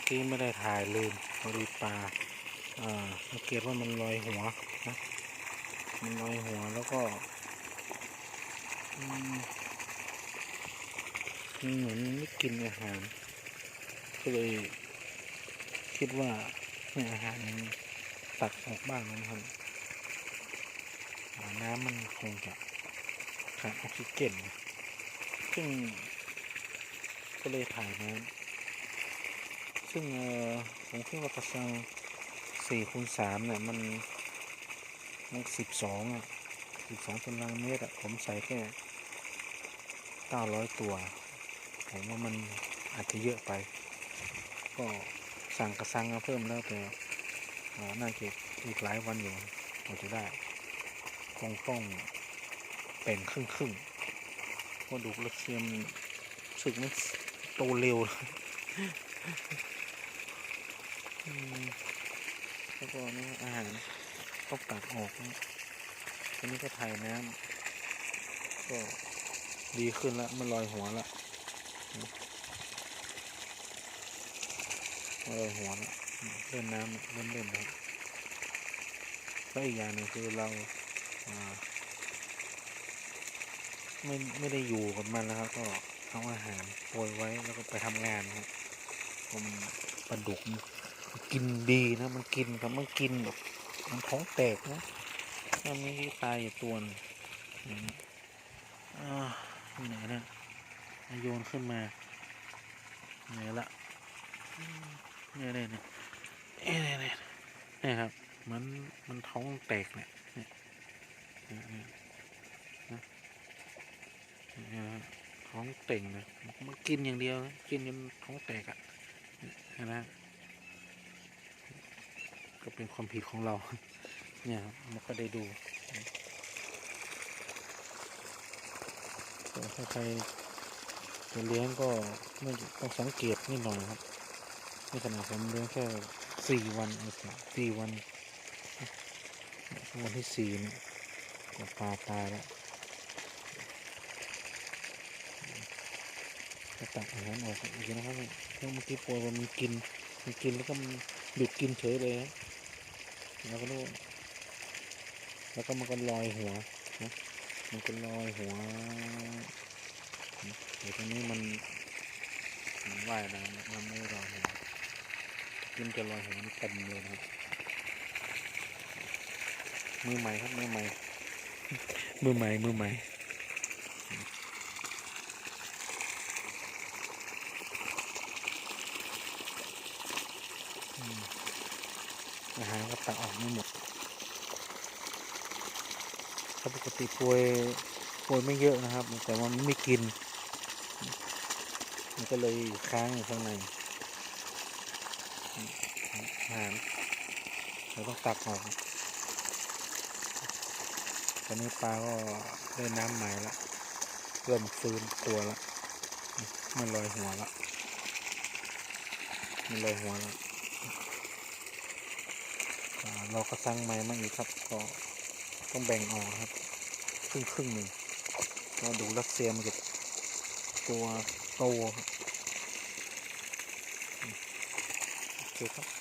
มื่อกี้ไม่ได้ถ่ายลืมพอดีปลาอ่าสังเกตว่ามันลอยหัวนะมันลอยหัวแล้วก็มันเหมือนไม่กินอาหาร ก็เลยคิดว่าเนี่ยอาหารมันตักออกบ้างนะครับน้ำมันคงจะขาดออกซิเจนซึ่งก็เลยถ่ายน้ำ ซึ่งเอ่อผมคิดว่ากระชังสี่คูณสามเนี่ยมันมันสิบสองอะสิบสองตารางเมตรอะผมใส่แค่เก้าร้อยตัว ผมว่ามันอาจจะเยอะไป ก็สั่งกระชังมาเพิ่มแล้วแต่อ่าน่าจะอีกหลายวันอยู่กว่าจะได้คงต้องแบ่งครึ่งครึ่งๆเพราดูกระเทียมสึกมันโตเร็ว แล้วก็นี่อาหารต้องตักออกนะทีนี้ก็ถ่ายน้ำก็ดีขึ้นละมันลอยหัวละมันลอยหัวละเล่นน้ำเล่นเล่นนะแล้วอีกอย่างหนึ่งคือเราไม่ไม่ได้อยู่กับมันนะครับ ก็เอาอาหารโปรยไว้แล้วก็ไปทำงานครับผมปลาดุก กินดีนะ มันกินครับมันกินแบบมันท้องแตกนะมันมีตายอยู่ตัวหนึงอย่างอ่าที่ไหนนะโยนขึ้นมาเนี่ยละเนี่ยเนี่ยเนี่ยเนี่ยเนี่ยเนี่ยครับมันมันท้องแตกเนี่ยเนี่ยเนี่ยเนี่ยนะนี่นะท้องเต่งเลยมันกินอย่างเดียว กินจนท้องแตกอะเห็นไหม ก็เป็นความผิดของเรา เนี่ยมันก็ได้ดูแต่ถ้าใครจะเลี้ยงก็ไม่ต้องสังเกตนิดหน่อยครับนี่ขนาดผมเลี้ยงแค่สี่วันเองสี่วันวันที่สี่เนี่ยก็ปลาตายแล้วจะตักอาหารออกอีกนะครับเมื่อกี้ปล่อยว่ามันกินมันกินแล้วก็มันหยุดกินเฉยเลยฮะ แล้วก็รู้แล้วก็มันก็ลอยหัวนะมันก็ลอยหัวเดี๋ยวตรงนี้มันมันว่ายน้ำมันไม่ลอยหัวกินจะลอยหัวนี่เต็มเลยนะครับมือใหม่ครับมือใหม่ มือใหม่มือใหม่ อาหารก็ตักออกไม่หมดถ้าปกติป่วยปวยไม่เยอะนะครับ แต่ว่ามันไม่กิน มันก็เลยค้างอยู่ข้างในอาหารเราต้องตักออกตอนนี้ปลาก็ได้น้ำใหม่ละเริ่มฟื้นตัวละมันลอยหัวละมันลอยหัวละ เราก็สร้างไม้มาอีกครับ ก็ต้องแบ่งออกครับ ครึ่งครึ่งหนึ่งก็ดูรัสเซียมันจะตัวโตครับโอเคครับ